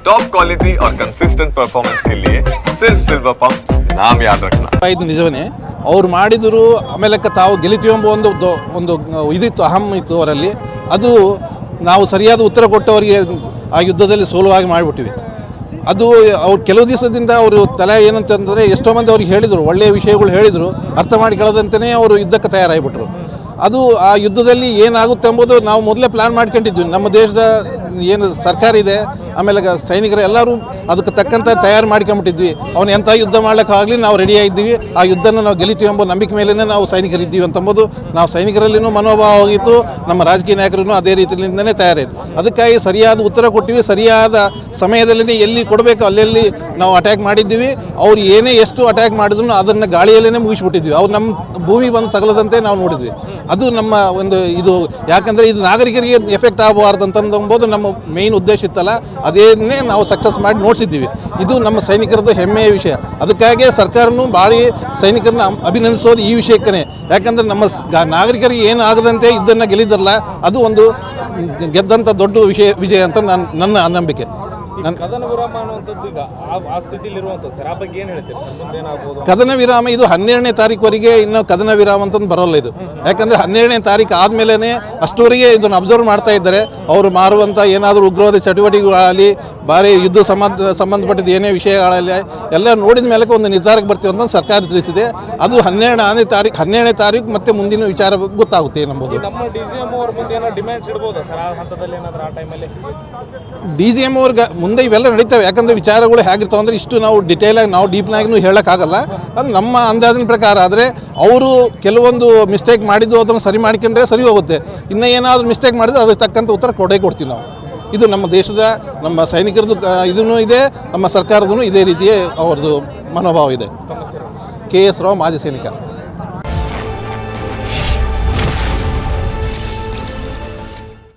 Top quality और consistent performance के लिए सिर्फ सिल्वर पंप नाम याद रखना ಇದು ನಿಜವೇ ಅವ್ರು ಮಾಡಿದರು ಆಮೇಲೆ ತಾವು ಗೆಲಿತೀವಿ ಎಂಬ ಒಂದು ದೊ- ಒಂದು ಇದಿತ್ತು ಅಹಂ ಇತ್ತು ಅವರಲ್ಲಿ ಅದು ನಾವು ಸರಿಯಾದ ಉತ್ತರ ಕೊಟ್ಟವರಿಗೆ ಆ ಯುದ್ಧದಲ್ಲಿ ಸೋಲುವಾಗಿ ಮಾಡಿಬಿಟ್ಟಿವಿ ಅದು ಅವ್ರು ಕೆಲವು ದಿವಸದಿಂದ ಅವರು ತಲೆ ಏನಂತಂದರೆ ಎಷ್ಟೋ ಮಂದಿ ಅವ್ರಿಗೆ ಹೇಳಿದರು ಒಳ್ಳೆಯ ವಿಷಯಗಳು ಹೇಳಿದರು ಅರ್ಥ ಮಾಡಿಕೊಳ್ಳದಂತೆಯೇ ಅವರು ಯುದ್ಧಕ್ಕೆ ತಯಾರಾಗಿಬಿಟ್ರು ಅದು ಆ ಯುದ್ಧದಲ್ಲಿ ಏನಾಗುತ್ತೆ ಎಂಬುದು ನಾವು ಮೊದಲೇ ಪ್ಲ್ಯಾನ್ ಮಾಡ್ಕೊಂಡಿದ್ವಿ ನಮ್ಮ ದೇಶದ ಏನು ಸರ್ಕಾರ ಇದೆ ಆಮೇಲೆ ಸೈನಿಕರು ಎಲ್ಲರೂ ಅದಕ್ಕೆ ತಕ್ಕಂಥ ತಯಾರು ಮಾಡ್ಕೊಂಬಿಟ್ಟಿದ್ವಿ. ಅವ್ನು ಎಂಥ ಯುದ್ಧ ಮಾಡ್ಲಿಕ್ಕಾಗಲಿ ನಾವು ರೆಡಿ ಆಗಿದ್ದೀವಿ. ಆ ಯುದ್ಧನ ನಾವು ಗೆಲಿತೀವಿ ಎಂಬ ನಂಬಿಕೆ ಮೇಲೇ ನಾವು ಸೈನಿಕರಿದ್ದೀವಿ ಅಂತಂಬೋದು. ನಾವು ಸೈನಿಕರಲ್ಲಿನೂ ಮನೋಭಾವ ಹೋಗಿತ್ತು ನಮ್ಮ ರಾಜಕೀಯ ನಾಯಕರೂ ಅದೇ ರೀತಿಯಿಂದನೇ ತಯಾರಾಯಿತು ಅದಕ್ಕಾಗಿ ಸರಿಯಾದ ಉತ್ತರ ಕೊಟ್ಟಿವಿ. ಸರಿಯಾದ ಸಮಯದಲ್ಲೇ ಎಲ್ಲಿ ಕೊಡಬೇಕು ಅಲ್ಲೆಲ್ಲಿ ನಾವು ಅಟ್ಯಾಕ್ ಮಾಡಿದ್ದೀವಿ. ಅವ್ರು ಏನೇ ಎಷ್ಟು ಅಟ್ಯಾಕ್ ಮಾಡಿದ್ರು ಅದನ್ನು ಗಾಳಿಯಲ್ಲೇ ಮುಗಿಸ್ಬಿಟ್ಟಿದ್ವಿ. ಅವ್ರು ನಮ್ಮ ಭೂಮಿ ಬಂದು ತಗಲದಂತೆ ನಾವು ನೋಡಿದ್ವಿ. ಅದು ನಮ್ಮ ಒಂದು ಇದು ಯಾಕಂದರೆ ಇದು ನಾಗರಿಕರಿಗೆ ಎಫೆಕ್ಟ್ ಆಗಬಾರ್ದು ಅಂತಂದು ನಮ್ಮ ಮೇಯ್ನ್ ಉದ್ದೇಶ ಇತ್ತಲ್ಲ. ಅದೇನೇ ನಾವು ಸಕ್ಸಸ್ ಮಾಡಿ ನೋಡಿಸಿದ್ದೀವಿ. ಇದು ನಮ್ಮ ಸೈನಿಕರದ್ದು ಹೆಮ್ಮೆಯ ವಿಷಯ. ಅದಕ್ಕಾಗಿ ಸರ್ಕಾರನೂ ಭಾರಿ ಸೈನಿಕರನ್ನ ಅಭಿನಂದಿಸೋದು ಈ ವಿಷಯಕ್ಕೇ ಯಾಕಂದರೆ ನಮ್ಮ ನಾಗರಿಕರಿಗೆ ಏನು ಆಗದಂತೆ ಇದನ್ನು ಗೆಲ್ಲಿದ್ರಲ್ಲ ಅದು ಒಂದು ಗೆದ್ದಂಥ ದೊಡ್ಡ ವಿಷಯ ವಿಜಯ ಅಂತ ನನ್ನ ನನ್ನ ನಂಬಿಕೆ ಕದನ ವಿರಾಮ ಅನ್ನುವಂಥದ್ದು ಈಗ ಆ ಸರ್. ಆ ಬಗ್ಗೆ ಏನು ಹೇಳ್ತೀರಿ ಕದನ ವಿರಾಮ ಇದು ಹನ್ನೆರಡನೇ ತಾರೀಕುವರೆಗೆ ಇನ್ನು ಕದನ ವಿರಾಮ ಅಂತಂದು ಬರೋಲ್ಲ ಇದು. ಯಾಕಂದ್ರೆ ಹನ್ನೆರಡನೇ ತಾರೀಕು ಆದಮೇಲೆ ಅಷ್ಟುವರೆಗೆ ಇದನ್ನು ಅಬ್ಸರ್ವ್ ಮಾಡ್ತಾ ಇದ್ದಾರೆ. ಅವರು ಮಾರುವಂಥ ಏನಾದರೂ ಉಗ್ರವಾದ ಚಟುವಟಿಕೆಗಳಾಗಲಿ ಭಾರಿ ಯುದ್ಧ ಸಂಬಂಧ ಸಂಬಂಧಪಟ್ಟಿದ್ದ ಏನೇ ವಿಷಯಗಳಲ್ಲಿ ಎಲ್ಲ ನೋಡಿದ ಮೇಲೆ ಒಂದು ನಿರ್ಧಾರಕ್ಕೆ ಬರ್ತೀವಿ ಅಂತ ಸರ್ಕಾರ ತಿಳಿಸಿದೆ. ಅದು ಹನ್ನೆರಡನೇ ತಾರೀಕು ಹನ್ನೆರಡನೇ ತಾರೀಕು ಮತ್ತೆ ಮುಂದಿನ ವಿಚಾರ ಗೊತ್ತಾಗುತ್ತೆ ನಂಬುದು ಡಿ ಜಿ ಎಂ ಅವ್ರಿಗೆ ಮುಂದೆ ಇವೆಲ್ಲ ನಡೀತವೆ. ಯಾಕಂದ್ರೆ ವಿಚಾರಗಳು ಹೇಗಿರ್ತಾವೆ ಅಂದ್ರೆ ಇಷ್ಟು ನಾವು ಡಿಟೇಲಾಗಿ ನಾವು ಡೀಪ್ನಾಗೂ ಹೇಳೋಕ್ಕಾಗಲ್ಲ. ಅದು ನಮ್ಮ ಅಂದಾಜಿನ ಪ್ರಕಾರ ಆದರೆ ಅವರು ಕೆಲವೊಂದು ಮಿಸ್ಟೇಕ್ ಮಾಡಿದ್ದು ಅದನ್ನು ಸರಿ ಮಾಡ್ಕೊಂಡ್ರೆ ಸರಿ ಹೋಗುತ್ತೆ. ಇನ್ನೂ ಏನಾದರೂ ಮಿಸ್ಟೇಕ್ ಮಾಡಿದ್ರೆ ಅದಕ್ಕೆ ತಕ್ಕಂಥ ಉತ್ತರ ಕೊಡೇ ಕೊಡ್ತೀವಿ ನಾವು. ಇದು ನಮ್ಮ ದೇಶದ ನಮ್ಮ ಸೈನಿಕರದ್ದು ಇದೂ ಇದೆ ನಮ್ಮ ಸರ್ಕಾರದೂ ಇದೇ ರೀತಿಯೇ ಅವ್ರದ್ದು ಮನೋಭಾವ ಇದೆ. ಕೆ ಎಸ್ ರಾವ್ ಮಾಜಿ ಸೈನಿಕ.